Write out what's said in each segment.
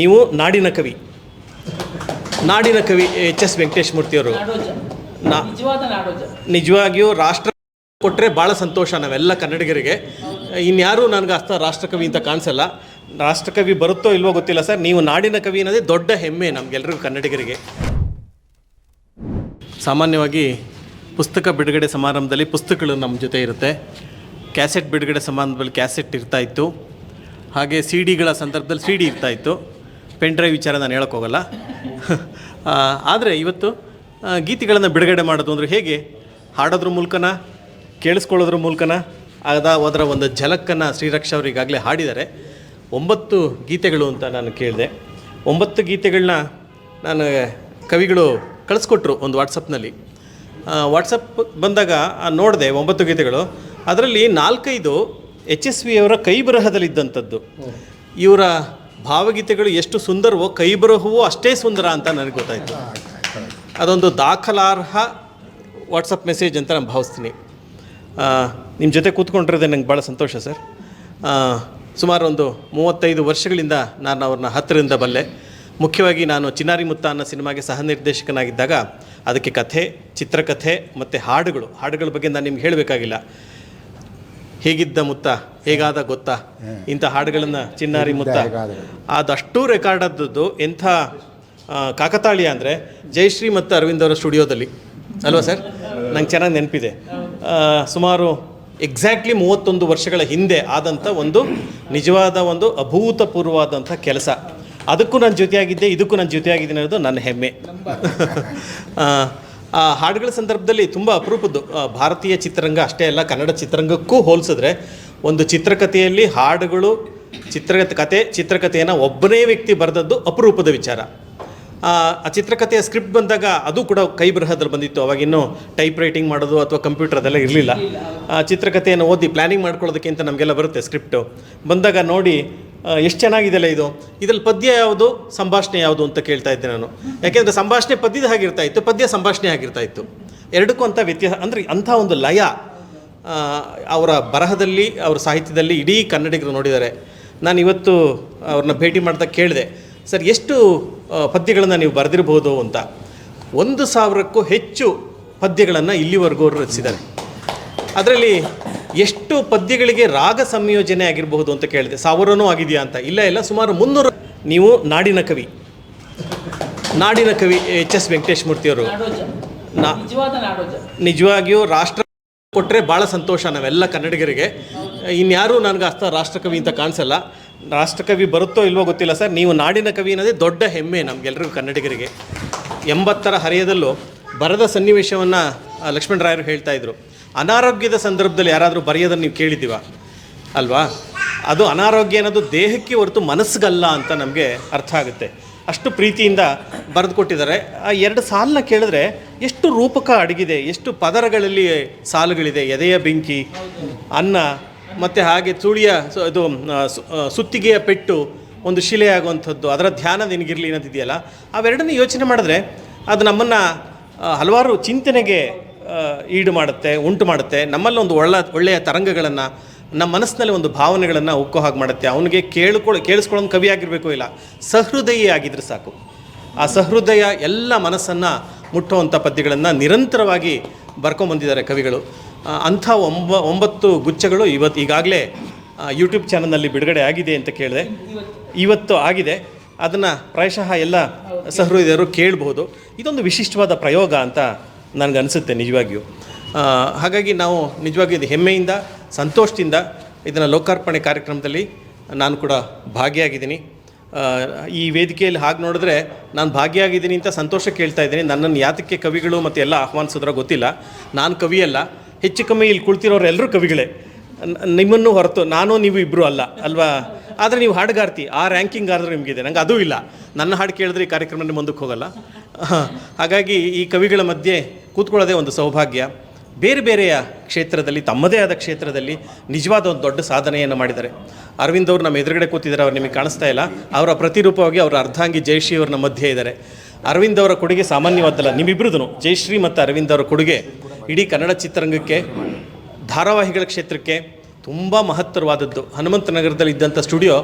ನೀವು ನಾಡಿನ ಕವಿ. ನಾಡಿನ ಕವಿ ಎಚ್ ಎಸ್ ವೆಂಕಟೇಶ್ ಮೂರ್ತಿಯವರು ನಿಜವಾಗಿಯೂ ರಾಷ್ಟ್ರ ಕೊಟ್ಟರೆ ಭಾಳ ಸಂತೋಷ ನಾವೆಲ್ಲ ಕನ್ನಡಿಗರಿಗೆ. ಇನ್ಯಾರೂ ನನಗೆ ಅಸ್ತ ರಾಷ್ಟ್ರಕವಿ ಅಂತ ಕಾಣಿಸಲ್ಲ. ರಾಷ್ಟ್ರಕವಿ ಬರುತ್ತೋ ಇಲ್ವೋ ಗೊತ್ತಿಲ್ಲ ಸರ್. ನೀವು ನಾಡಿನ ಕವಿ ಅನ್ನೋದೇ ದೊಡ್ಡ ಹೆಮ್ಮೆ ನಮಗೆಲ್ಲರಿಗೂ ಕನ್ನಡಿಗರಿಗೆ. ಸಾಮಾನ್ಯವಾಗಿ ಪುಸ್ತಕ ಬಿಡುಗಡೆ ಸಮಾರಂಭದಲ್ಲಿ ಪುಸ್ತಕಗಳು ನಮ್ಮ ಜೊತೆ ಇರುತ್ತೆ. ಕ್ಯಾಸೆಟ್ ಬಿಡುಗಡೆ ಸಮಾರಂಭದಲ್ಲಿ ಕ್ಯಾಸೆಟ್ ಇರ್ತಾಯಿತ್ತು ಹಾಗೆ ಸಿ ಡಿಗಳ ಸಂದರ್ಭದಲ್ಲಿ ಸಿ ಡಿ ಇರ್ತಾ ಇತ್ತು. ಪೆನ್ ಡ್ರೈವ್ ವಿಚಾರ ನಾನು ಹೇಳೋಕ್ಕೋಗಲ್ಲ ಆದರೆ ಇವತ್ತು ಗೀತೆಗಳನ್ನು ಬಿಡುಗಡೆ ಮಾಡೋದು ಅಂದರೆ ಹೇಗೆ? ಹಾಡೋದ್ರ ಮೂಲಕನ ಕೇಳಿಸ್ಕೊಳ್ಳೋದ್ರ ಮೂಲಕನ ಅದ ಅದರ ಒಂದು ಝಲಕ್ಕನ್ನು ಶ್ರೀರಕ್ಷ ಅವರು ಈಗಾಗಲೇ ಹಾಡಿದ್ದಾರೆ. ಒಂಬತ್ತು ಗೀತೆಗಳು ಅಂತ ನಾನು ಕೇಳಿದೆ. ಒಂಬತ್ತು ಗೀತೆಗಳನ್ನ ನಾನು ಕವಿಗಳು ಕಳಿಸ್ಕೊಟ್ರು ಒಂದು ವಾಟ್ಸಪ್ನಲ್ಲಿ. ವಾಟ್ಸಪ್ ಬಂದಾಗ ನೋಡಿದೆ ಒಂಬತ್ತು ಗೀತೆಗಳು. ಅದರಲ್ಲಿ ನಾಲ್ಕೈದು ಎಚ್ ಎಸ್ ವಿ ಅವರ ಕೈ ಬರಹದಲ್ಲಿದ್ದಂಥದ್ದು. ಇವರ ಭಾವಗೀತೆಗಳು ಎಷ್ಟು ಸುಂದರವೋ, ಕೈ ಬರಹವೂ ಅಷ್ಟೇ ಸುಂದರ ಅಂತ ನನಗೆ ಗೊತ್ತಾಯಿತು. ಅದೊಂದು ದಾಖಲಾರ್ಹ ವಾಟ್ಸಪ್ ಮೆಸೇಜ್ ಅಂತ ನಾನು ಭಾವಿಸ್ತೀನಿ. ನಿಮ್ಮ ಜೊತೆ ಕೂತ್ಕೊಂಡಿರೋದೆ ನಂಗೆ ಭಾಳ ಸಂತೋಷ ಸರ್. ಸುಮಾರು ಒಂದು ಮೂವತ್ತೈದು ವರ್ಷಗಳಿಂದ ನಾನು ಅವ್ರನ್ನ ಹತ್ತಿರದಿಂದ ಬಲ್ಲೆ ಮುಖ್ಯವಾಗಿ ನಾನು ಚಿನ್ನಾರಿ ಮುತ್ತ ಅನ್ನೋ ಸಿನಿಮಾಗೆ ಸಹ ನಿರ್ದೇಶಕನಾಗಿದ್ದಾಗ ಅದಕ್ಕೆ ಕಥೆ, ಚಿತ್ರಕಥೆ ಮತ್ತು ಹಾಡುಗಳು, ಹಾಡುಗಳ ಬಗ್ಗೆ ನಾನು ನಿಮ್ಗೆ ಹೇಳಬೇಕಾಗಿಲ್ಲ. ಹೇಗಿದ್ದ ಮುತ್ತ? ಹೇಗಾದ ಗೊತ್ತಾ? ಇಂಥ ಹಾಡುಗಳನ್ನು ಚಿನ್ನಾರಿ ಮುತ್ತ. ಅದಷ್ಟು ರೆಕಾರ್ಡ್ ಆದದ್ದು ಎಂಥ ಕಾಕತಾಳಿ ಕಾಕತಾಳೀಯ ಅಂದರೆ ಜಯಶ್ರೀ ಮತ್ತು ಅರವಿಂದ್ ಅವರ ಸ್ಟುಡಿಯೋದಲ್ಲಿ. ಅಲ್ವಾ ಸರ್? ನಂಗೆ ಚೆನ್ನಾಗಿ ನೆನಪಿದೆ. ಸುಮಾರು ಎಕ್ಸಾಕ್ಟ್ಲಿ ಮೂವತ್ತೊಂದು ವರ್ಷಗಳ ಹಿಂದೆ ಆದಂಥ ಒಂದು ನಿಜವಾದ ಒಂದು ಅಭೂತಪೂರ್ವವಾದಂಥ ಕೆಲಸ. ಅದಕ್ಕೂ ನಾನು ಜೊತೆಯಾಗಿದ್ದೆ ಇದಕ್ಕೂ ನಾನು ಜೊತೆಯಾಗಿದ್ದೀನಿ ಅನ್ನೋದು ನನ್ನ ಹೆಮ್ಮೆ. ಹಾಡುಗಳ ಸಂದರ್ಭದಲ್ಲಿ ತುಂಬ ಅಪರೂಪದ್ದು. ಭಾರತೀಯ ಚಿತ್ರರಂಗ ಅಷ್ಟೇ ಅಲ್ಲ, ಕನ್ನಡ ಚಿತ್ರರಂಗಕ್ಕೂ ಹೋಲಿಸಿದ್ರೆ ಒಂದು ಚಿತ್ರಕಥೆಯಲ್ಲಿ ಹಾಡುಗಳು, ಚಿತ್ರಕಥೆ ಚಿತ್ರಕಥೆಯನ್ನು ಒಬ್ಬನೇ ವ್ಯಕ್ತಿ ಬರೆದದ್ದು ಅಪರೂಪದ ವಿಚಾರ. ಆ ಚಿತ್ರಕಥೆಯ ಸ್ಕ್ರಿಪ್ಟ್ ಬಂದಾಗ ಅದು ಕೂಡ ಕೈ ಬರಹದಲ್ಲಿ ಬಂದಿತ್ತು. ಅವಾಗಿನ್ನೂ ಟೈಪ್ ರೈಟಿಂಗ್ ಮಾಡೋದು ಅಥವಾ ಕಂಪ್ಯೂಟರ್ ಅದೆಲ್ಲ ಇರಲಿಲ್ಲ. ಆ ಚಿತ್ರಕಥೆಯನ್ನು ಓದಿ ಪ್ಲ್ಯಾನಿಂಗ್ ಮಾಡ್ಕೊಳ್ಳೋದಕ್ಕಿಂತ ನಮಗೆಲ್ಲ ಬರುತ್ತೆ ಸ್ಕ್ರಿಪ್ಟು. ಬಂದಾಗ ನೋಡಿ ಎಷ್ಟು ಚೆನ್ನಾಗಿದೆಯಲ್ಲ ಇದು. ಇದರಲ್ಲಿ ಪದ್ಯ ಯಾವುದು? ಸಂಭಾಷಣೆ ಯಾವುದು ಅಂತ ಕೇಳ್ತಾ ಇದ್ದೆ ನಾನು. ಯಾಕೆಂದರೆ ಸಂಭಾಷಣೆ ಪದ್ಯದ ಹಾಗಿರ್ತಾ ಇತ್ತು, ಪದ್ಯ ಸಂಭಾಷಣೆ ಆಗಿರ್ತಾ ಇತ್ತು. ಎರಡಕ್ಕೂ ಅಂತ ವ್ಯತ್ಯಾಸ ಅಂದರೆ ಅಂಥ ಒಂದು ಲಯ ಅವರ ಬರಹದಲ್ಲಿ, ಅವರ ಸಾಹಿತ್ಯದಲ್ಲಿ ಇಡೀ ಕನ್ನಡಿಗರು ನೋಡಿದ್ದಾರೆ. ನಾನು ಇವತ್ತು ಅವ್ರನ್ನ ಭೇಟಿ ಮಾಡಿದಾಗ ಕೇಳಿದೆ. ಸರ್ ಎಷ್ಟು ಪದ್ಯಗಳನ್ನು ನೀವು ಬರೆದಿರ್ಬೋದು ಅಂತ. ಒಂದು ಸಾವಿರಕ್ಕೂ ಹೆಚ್ಚು ಪದ್ಯಗಳನ್ನು ಇಲ್ಲಿವರೆಗೂ ಅವರು ರಚಿಸಿದ್ದಾರೆ. ಅದರಲ್ಲಿ ಎಷ್ಟು ಪದ್ಯಗಳಿಗೆ ರಾಗ ಸಂಯೋಜನೆ ಆಗಿರಬಹುದು ಅಂತ ಕೇಳಿದೆ. ಸಾವಿರನೂ ಆಗಿದೆಯಾ ಅಂತ. ಇಲ್ಲ ಇಲ್ಲ ಸುಮಾರು ಮುನ್ನೂರು. ನೀವು ನಾಡಿನ ಕವಿ. ನಾಡಿನ ಕವಿ ಎಚ್ ಎಸ್ ವೆಂಕಟೇಶ್ ಮೂರ್ತಿಯವರು ನಿಜವಾಗಿಯೂ ರಾಷ್ಟ್ರ ಕೊಟ್ಟರೆ ಭಾಳ ಸಂತೋಷ ನಾವೆಲ್ಲ ಕನ್ನಡಿಗರಿಗೆ. ಇನ್ಯಾರೂ ನನಗೆ ಅರ್ಥ ರಾಷ್ಟ್ರಕವಿ ಅಂತ ಕಾಣಿಸಲ್ಲ. ರಾಷ್ಟ್ರಕವಿ ಬರುತ್ತೋ ಇಲ್ವೋ ಗೊತ್ತಿಲ್ಲ ಸರ್. ನೀವು ನಾಡಿನ ಕವಿ ಅನ್ನೋದೇ ದೊಡ್ಡ ಹೆಮ್ಮೆ ನಮಗೆಲ್ಲರಿಗೂ ಕನ್ನಡಿಗರಿಗೆ. ಎಂಬತ್ತರ ಹರೆಯದಲ್ಲೂ ಬರದ ಸನ್ನಿವೇಶವನ್ನು ಲಕ್ಷ್ಮಣರಾಯರು ಹೇಳ್ತಾ ಇದ್ರು. ಅನಾರೋಗ್ಯದ ಸಂದರ್ಭದಲ್ಲಿ ಯಾರಾದರೂ ಬರೆಯೋದನ್ನು ನೀವು ಕೇಳಿದ್ದೀವ? ಅಲ್ವಾ? ಅದು ಅನಾರೋಗ್ಯ ಅನ್ನೋದು ದೇಹಕ್ಕೆ ಹೊರತು ಮನಸ್ಸಿಗಲ್ಲ ಅಂತ ನಮಗೆ ಅರ್ಥ ಆಗುತ್ತೆ. ಅಷ್ಟು ಪ್ರೀತಿಯಿಂದ ಬರೆದು ಕೊಟ್ಟಿದ್ದಾರೆ. ಆ, ಎರಡು ಸಾಲನ್ನ ಕೇಳಿದ್ರೆ ಎಷ್ಟು ರೂಪಕ ಅಡಗಿದೆ, ಎಷ್ಟು ಪದರಗಳಲ್ಲಿ ಸಾಲುಗಳಿದೆ, ಎದೆಯ ಬೆಂಕಿ, ಅನ್ನ ಮತ್ತು ಹಾಗೆ ತುಳಿಯ ಅದು ಸುತ್ತಿಗೆಯ ಪೆಟ್ಟು ಒಂದು ಶಿಲೆ ಆಗುವಂಥದ್ದು ಅದರ ಧ್ಯಾನ ನಿನಗಿರಲಿ ಅನ್ನೋದಿದೆಯಲ್ಲ ಅವೆರಡನ್ನ ಯೋಚನೆ ಮಾಡಿದ್ರೆ ಅದು ನಮ್ಮನ್ನು ಹಲವಾರು ಚಿಂತನೆಗೆ ಈಡು ಮಾಡುತ್ತೆ, ಉಂಟು ಮಾಡುತ್ತೆ. ನಮ್ಮಲ್ಲಿ ಒಂದು ಒಳ್ಳೆ, ಒಳ್ಳೆಯ ತರಂಗಗಳನ್ನು, ನಮ್ಮ ಮನಸ್ಸಿನಲ್ಲಿ ಒಂದು ಭಾವನೆಗಳನ್ನು ಉಕ್ಕೋ ಹಾಗೆ ಮಾಡುತ್ತೆ. ಅವನಿಗೆ ಕೇಳ್ಕೊಳ್ಳೋ ಕೇಳಿಸ್ಕೊಳ್ಳೋದು ಕವಿ ಆಗಿರಬೇಕು ಇಲ್ಲ, ಸಹೃದಯಿ ಆಗಿದ್ರೆ ಸಾಕು. ಆ ಸಹೃದಯ ಎಲ್ಲ ಮನಸ್ಸನ್ನು ಮುಟ್ಟುವಂಥ ಪದ್ಯಗಳನ್ನು ನಿರಂತರವಾಗಿ ಬರ್ಕೊಂಬಂದಿದ್ದಾರೆ ಕವಿಗಳು. ಅಂಥ ಒಂಬ, ಒಂಬತ್ತು ಗುಚ್ಛಗಳು ಇವತ್ತು ಈಗಾಗಲೇ ಯೂಟ್ಯೂಬ್ ಚಾನಲ್ನಲ್ಲಿ ಬಿಡುಗಡೆ ಆಗಿದೆ ಅಂತ ಕೇಳಿದೆ. ಇವತ್ತು ಆಗಿದೆ. ಅದನ್ನು ಪ್ರಾಯಶಃ ಎಲ್ಲ ಸಹೃದಯರು ಕೇಳಬಹುದು. ಇದೊಂದು ವಿಶಿಷ್ಟವಾದ ಪ್ರಯೋಗ ಅಂತ ನನಗನ್ಸುತ್ತೆ ನಿಜವಾಗಿಯೂ. ಹಾಗಾಗಿ ನಾವು ನಿಜವಾಗಿಯೂ ಇದು ಹೆಮ್ಮೆಯಿಂದ, ಸಂತೋಷದಿಂದ ಇದನ್ನು ಲೋಕಾರ್ಪಣೆ ಕಾರ್ಯಕ್ರಮದಲ್ಲಿ ನಾನು ಕೂಡ ಭಾಗಿಯಾಗಿದ್ದೀನಿ. ಈ ವೇದಿಕೆಯಲ್ಲಿ ಹಾಗೆ ನೋಡಿದ್ರೆ ನಾನು ಭಾಗಿಯಾಗಿದ್ದೀನಿ ಅಂತ ಸಂತೋಷ ಕೇಳ್ತಾ ಇದ್ದೀನಿ. ನನ್ನನ್ನು ಯಾತಕ್ಕೆ ಕವಿಗಳು ಮತ್ತು ಎಲ್ಲ ಆಹ್ವಾನಿಸಿದ್ರೆ ಗೊತ್ತಿಲ್ಲ. ನಾನು ಕವಿಯಲ್ಲ. ಹೆಚ್ಚು ಕಮ್ಮಿ ಇಲ್ಲಿ ಕುಳಿತಿರೋರೆಲ್ಲರೂ ಕವಿಗಳೇ. ನಿಮ್ಮನ್ನು ಹೊರತು ನಾನು ನೀವು ಇಬ್ಬರು ಅಲ್ಲ, ಅಲ್ವಾ? ಆದರೆ ನೀವು ಹಾಡುಗಾರ್ತಿ, ಆ ರ್ಯಾಂಕಿಂಗ್ ಆದರೂ ನಿಮಗಿದೆ. ನಂಗೆ ಅದೂ ಇಲ್ಲ. ನನ್ನ ಹಾಡು ಕೇಳಿದ್ರೆ ಈ ಕಾರ್ಯಕ್ರಮ ಮುಂದಕ್ಕೆ ಹೋಗಲ್ಲ. ಹಾಗಾಗಿ ಈ ಕವಿಗಳ ಮಧ್ಯೆ ಕೂತ್ಕೊಳ್ಳೋದೇ ಒಂದು ಸೌಭಾಗ್ಯ. ಬೇರೆ ಬೇರೆಯ ಕ್ಷೇತ್ರದಲ್ಲಿ, ತಮ್ಮದೇ ಆದ ಕ್ಷೇತ್ರದಲ್ಲಿ ನಿಜವಾದ ಒಂದು ದೊಡ್ಡ ಸಾಧನೆಯನ್ನು ಮಾಡಿದ್ದಾರೆ. ಅರವಿಂದ್ ಅವರು ನಮ್ಮ ಎದುರುಗಡೆ ಕೂತಿದ್ದಾರೆ, ಅವ್ರು ನಿಮಗೆ ಕಾಣಿಸ್ತಾ ಇಲ್ಲ. ಅವರ ಪ್ರತಿರೂಪವಾಗಿ ಅವರ ಅರ್ಧಾಂಗಿ ಜಯಶ್ರೀ ಅವ್ರನ್ನ ಮಧ್ಯೆ ಇದ್ದಾರೆ. ಅರವಿಂದ್ ಅವರ ಕೊಡುಗೆ ಸಾಮಾನ್ಯವಾದಲ್ಲ ನಿಮ್ಮಿಬ್ಬರದೂ ಜಯಶ್ರೀ ಮತ್ತು ಅರವಿಂದ್ ಅವರ ಕೊಡುಗೆ ಇಡೀ ಕನ್ನಡ ಚಿತ್ರರಂಗಕ್ಕೆ, ಧಾರಾವಾಹಿಗಳ ಕ್ಷೇತ್ರಕ್ಕೆ ತುಂಬ ಮಹತ್ತರವಾದದ್ದು. ಹನುಮಂತ ನಗರದಲ್ಲಿ ಇದ್ದಂಥ ಸ್ಟುಡಿಯೋ,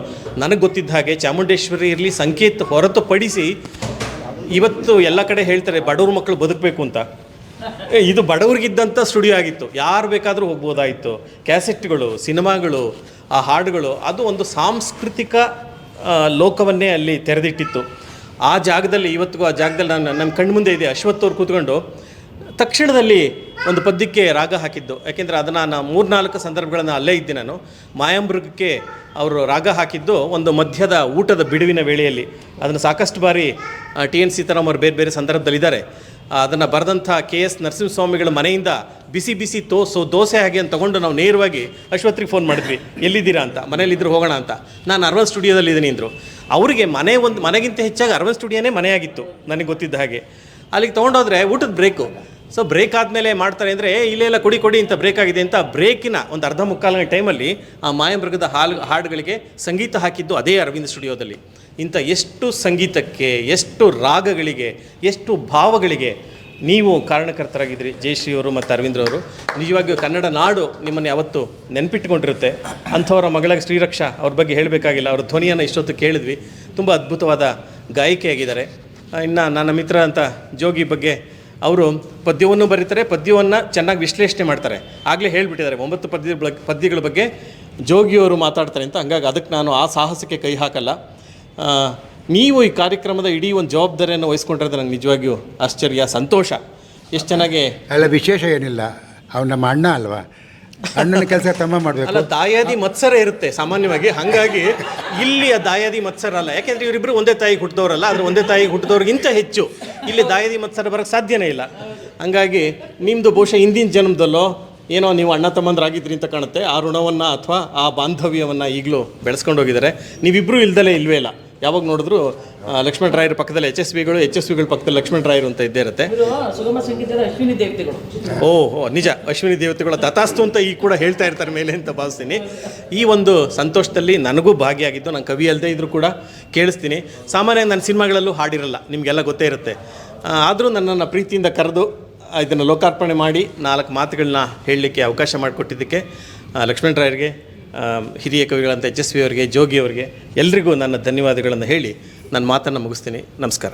ನನಗೆ ಗೊತ್ತಿದ್ದ ಹಾಗೆ ಚಾಮುಂಡೇಶ್ವರಿ ಇರಲಿ ಸಂಕೇತ್ ಹೊರತುಪಡಿಸಿ ಇವತ್ತು ಎಲ್ಲ ಕಡೆ ಹೇಳ್ತಾರೆ, ಬಡವ್ರ ಮಕ್ಕಳು ಬದುಕಬೇಕು ಅಂತ. ಇದು ಬಡವ್ರಿಗಿದ್ದಂಥ ಸ್ಟುಡಿಯೋ ಆಗಿತ್ತು. ಯಾರು ಬೇಕಾದರೂ ಹೋಗ್ಬೋದಾಯಿತು. ಕ್ಯಾಸೆಟ್ಗಳು, ಸಿನಿಮಾಗಳು ಆ ಹಾಡುಗಳು ಅದು ಒಂದು ಸಾಂಸ್ಕೃತಿಕ ಲೋಕವನ್ನೇ ಅಲ್ಲಿ ತೆರೆದಿಟ್ಟಿತ್ತು. ಆ ಜಾಗದಲ್ಲಿ ಇವತ್ತಿಗೂ ಆ ಜಾಗದಲ್ಲಿ ನಾನು ನನ್ನ ಕಣ್ಮುಂದೆ ಇದೆ. ಅಶ್ವತ್ಥವ್ರು ಕೂತ್ಕೊಂಡು ತಕ್ಷಣದಲ್ಲಿ ಒಂದು ಪದ್ಯಕ್ಕೆ ರಾಗ ಹಾಕಿದ್ದು. ಯಾಕೆಂದರೆ ಅದನ್ನು ನಾನು ಮೂರ್ನಾಲ್ಕು ಸಂದರ್ಭಗಳನ್ನು ಅಲ್ಲೇ ಇದ್ದೆ ನಾನು. ಮಾಯಾಮೃಗಕ್ಕೆ ಅವರು ರಾಗ ಹಾಕಿದ್ದು ಒಂದು ಮಧ್ಯದ ಊಟದ ಬಿಡುವಿನ ವೇಳೆಯಲ್ಲಿ. ಅದನ್ನು ಸಾಕಷ್ಟು ಬಾರಿ ಟಿ ಎನ್ ಸೀತಾರಾಮ್ ಅವರು ಬೇರೆ ಬೇರೆ ಸಂದರ್ಭದಲ್ಲಿದ್ದಾರೆ. ಅದನ್ನು ಬರೆದಂಥ ಕೆ ಎಸ್ ನರಸಿಂಹಸ್ವಾಮಿಗಳ ಮನೆಯಿಂದ ಬಿಸಿ ಬಿಸಿ ತೋಸು ದೋಸೆ ಹಾಗೆ ಅಂತ ತಗೊಂಡು ನಾವು ನೇರವಾಗಿ ಅಶ್ವತ್ರಿಗೆ ಫೋನ್ ಮಾಡಿದ್ವಿ. ಎಲ್ಲಿದ್ದೀರಾ ಅಂತ. ಮನೇಲಿದ್ರು ಹೋಗೋಣ ಅಂತ. ನಾನು ಅರ್ವನ್ ಸ್ಟುಡಿಯೋದಲ್ಲಿ ಇದ್ದೀನಿ ಅಂದರು. ಅವರಿಗೆ ಮನೆ ಒಂದು, ಮನೆಗಿಂತ ಹೆಚ್ಚಾಗಿ ಅರ್ವನ್ ಸ್ಟುಡಿಯೋನೇ ಮನೆಯಾಗಿತ್ತು. ನನಗೆ ಗೊತ್ತಿದ್ದ ಹಾಗೆ. ಅಲ್ಲಿಗೆ ತೊಗೊಂಡೋದ್ರೆ ಊಟದ ಬ್ರೇಕು ಸೊ ಬ್ರೇಕ್ ಆದಮೇಲೆ ಮಾಡ್ತಾರೆ ಅಂದರೆ ಇಲ್ಲೆಲ್ಲ ಕೊಡಿ ಕೊಡಿ ಅಂತ ಬ್ರೇಕ್ ಆಗಿದೆ ಅಂತ ಬ್ರೇಕಿನ ಒಂದು ಅರ್ಧ ಮುಕ್ಕಾಲಿನ ಟೈಮಲ್ಲಿ ಆ ಮಾಯಮೃಗದ ಹಾಲು, ಹಾಡುಗಳಿಗೆ ಸಂಗೀತ ಹಾಕಿದ್ದು ಅದೇ ಅರವಿಂದ್ ಸ್ಟುಡಿಯೋದಲ್ಲಿ ಇಂಥ ಎಷ್ಟು ಸಂಗೀತಕ್ಕೆ, ಎಷ್ಟು ರಾಗಗಳಿಗೆ, ಎಷ್ಟು ಭಾವಗಳಿಗೆ ನೀವು ಕಾರಣಕರ್ತರಾಗಿದ್ದೀರಿ. ಜಯಶ್ರೀಯವರು ಮತ್ತು ಅರವಿಂದ್ರವರು ನಿಜವಾಗಿಯೂ ಕನ್ನಡ ನಾಡು ನಿಮ್ಮನ್ನು ಯಾವತ್ತು ನೆನಪಿಟ್ಟುಕೊಂಡಿರುತ್ತೆ. ಅಂಥವರ ಮಗಳ ಶ್ರೀರಕ್ಷಾ ಅವ್ರ ಬಗ್ಗೆ ಹೇಳಬೇಕಾಗಿಲ್ಲ. ಅವ್ರ ಧ್ವನಿಯನ್ನು ಇಷ್ಟೊತ್ತು ಕೇಳಿದ್ವಿ. ತುಂಬ ಅದ್ಭುತವಾದ ಗಾಯಕಿಯಾಗಿದ್ದಾರೆ. ಇನ್ನು ನನ್ನ ಮಿತ್ರ ಅಂತ ಜೋಗಿ ಬಗ್ಗೆ ಅವರು ಪದ್ಯವನ್ನು ಬರೀತಾರೆ. ಪದ್ಯವನ್ನು ಚೆನ್ನಾಗಿ ವಿಶ್ಲೇಷಣೆ ಮಾಡ್ತಾರೆ. ಆಗಲೇ ಹೇಳಿಬಿಟ್ಟಿದ್ದಾರೆ. ಒಂಬತ್ತು ಪದ್ಯ ಪದ್ಯಗಳ ಬಗ್ಗೆ ಜೋಗಿಯವರು ಮಾತಾಡ್ತಾರೆ ಅಂತ. ಹಂಗಾಗಿ ಅದಕ್ಕೆ ನಾನು ಆ ಸಾಹಸಕ್ಕೆ ಕೈ ಹಾಕಲ್ಲ. ನೀವು ಈ ಕಾರ್ಯಕ್ರಮದ ಇಡೀ ಒಂದು ಜವಾಬ್ದಾರಿಯನ್ನು ವಹಿಸ್ಕೊಂಡಿರೋದು ನಂಗೆ ನಿಜವಾಗಿಯೂ ಆಶ್ಚರ್ಯ ಸಂತೋಷ. ಎಷ್ಟು ಚೆನ್ನಾಗಿ ಅಲ್ಲ ವಿಶೇಷ ಏನಿಲ್ಲ. ಅವ್ನು ನಮ್ಮ ಅಣ್ಣ ಅಲ್ವಾ? ಅಣ್ಣನ ಕೆಲಸ ತಮ್ಮ ಮಾಡಬೇಕು. ಅಲ್ಲ ದಾಯಾದಿ ಮತ್ಸರ ಇರುತ್ತೆ ಸಾಮಾನ್ಯವಾಗಿ. ಹಾಗಾಗಿ ಇಲ್ಲಿ ಆ ದಾಯಾದಿ ಮತ್ಸರ ಅಲ್ಲ. ಯಾಕೆಂದ್ರೆ ಇವರಿಬ್ಬರು ಒಂದೇ ತಾಯಿಗೆ ಹುಟ್ಟಿದವರಲ್ಲ ಆದರೆ ಒಂದೇ ತಾಯಿಗೆ ಹುಟ್ಟಿದವ್ರಿಗಿಂತ ಹೆಚ್ಚು. ಇಲ್ಲಿ ದಾಯಾದಿ ಮತ್ಸರ ಬರೋಕ್ಕೆ ಸಾಧ್ಯನೇ ಇಲ್ಲ. ಹಂಗಾಗಿ ನಿಮ್ಮದು ಬಹುಶಃ ಹಿಂದಿನ ಜನ್ಮದಲ್ಲೋ ಏನೋ ನೀವು ಅಣ್ಣ ತಮ್ಮಂದ್ರಾಗಿದ್ರಿ ಅಂತ ಕಾಣುತ್ತೆ. ಆ ಋಣವನ್ನು ಅಥವಾ ಆ ಬಾಂಧವ್ಯವನ್ನು ಈಗಲೂ ಬೆಳೆಸ್ಕೊಂಡು ಹೋಗಿದ್ದಾರೆ. ನೀವಿಬ್ಬರೂ ಇಲ್ದಲೇ ಇಲ್ವೇ ಇಲ್ಲ. ಯಾವಾಗ ನೋಡಿದ್ರು ಲಕ್ಷ್ಮಣ್ ರಾಯರ ಪಕ್ಕದಲ್ಲಿ ಎಚ್ ಎಸ್ ವಿಗಳು ಎಚ್ ಎಸ್ ವಿಗಳ ಪಕ್ಕದಲ್ಲಿ ಲಕ್ಷ್ಮಣ ರಾಯರು ಅಂತ ಇದ್ದೇ ಇರುತ್ತೆ. ಅಶ್ವಿನಿ ದೇವತೆಗಳು. ಓ ಓ ನಿಜ. ಅಶ್ವಿನಿ ದೇವತೆಗಳ ತಥಾಸ್ತು ಅಂತ ಈಗ ಕೂಡ ಹೇಳ್ತಾ ಇರ್ತಾರೆ ಮೇಲೆ ಅಂತ ಭಾವಿಸ್ತೀನಿ. ಈ ಒಂದು ಸಂತೋಷದಲ್ಲಿ ನನಗೂ ಭಾಗಿಯಾಗಿದ್ದು ನಾನು ಕವಿ ಅಲ್ಲದೆ ಇದ್ರೂ ಕೂಡ ಕೇಳಿಸ್ತೀನಿ. ಸಾಮಾನ್ಯ ನನ್ನ ಸಿನಿಮಾಗಳಲ್ಲೂ ಹಾಡಿರಲ್ಲ. ನಿಮಗೆಲ್ಲ ಗೊತ್ತೇ ಇರುತ್ತೆ. ಆದರೂ ನನ್ನನ್ನು ಪ್ರೀತಿಯಿಂದ ಕರೆದು ಇದನ್ನು ಲೋಕಾರ್ಪಣೆ ಮಾಡಿ ನಾಲ್ಕು ಮಾತುಗಳನ್ನ ಹೇಳಲಿಕ್ಕೆ ಅವಕಾಶ ಮಾಡಿಕೊಟ್ಟಿದ್ದಕ್ಕೆ ಲಕ್ಷ್ಮಣರಾಯರಿಗೆ ಹಿರಿಯ ಕವಿಗಳಂತ ವಿ ಅವರಿಗೆ ಜೋಗಿ ಅವರಿಗೆ ಎಲ್ರಿಗೂ ನನ್ನ ಧನ್ಯವಾದಗಳನ್ನು ಹೇಳಿ ನನ್ನ ಮಾತನ್ನು ಮುಗಿಸ್ತೀನಿ. ನಮಸ್ಕಾರ.